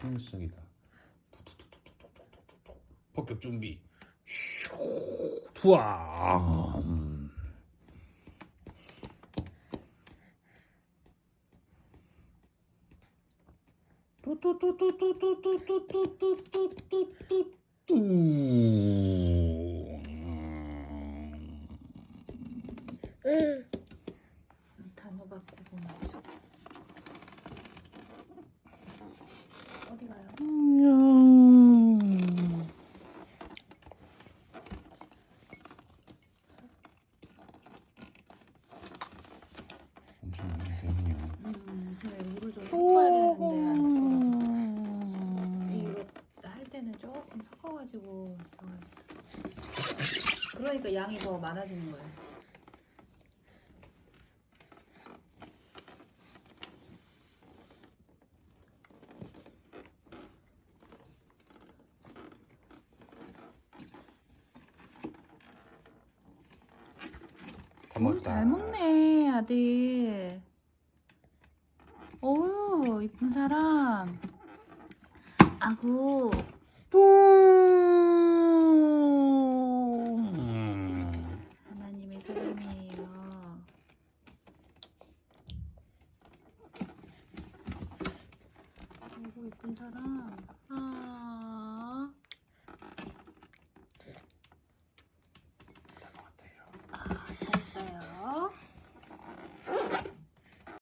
필승이다. 툭툭툭툭툭툭툭툭. 폭격 준비. 슈. 투아. 음. 뚜뚜뚜뚜뚜뚜뚜뚜뚜뚜뚜. 단어 바꾸고 말이죠. 어디 가요? 엄청 많이 되네요. 음, 근데 물을 좀 섞어야 되는데 안 섞어서. 이거 할 때는 조금 섞어가지고 들어가야 돼. 그러니까 양이 더 많아지는 거예요. 다 음. 잘 먹네 아들. 이쁜 사람. 아구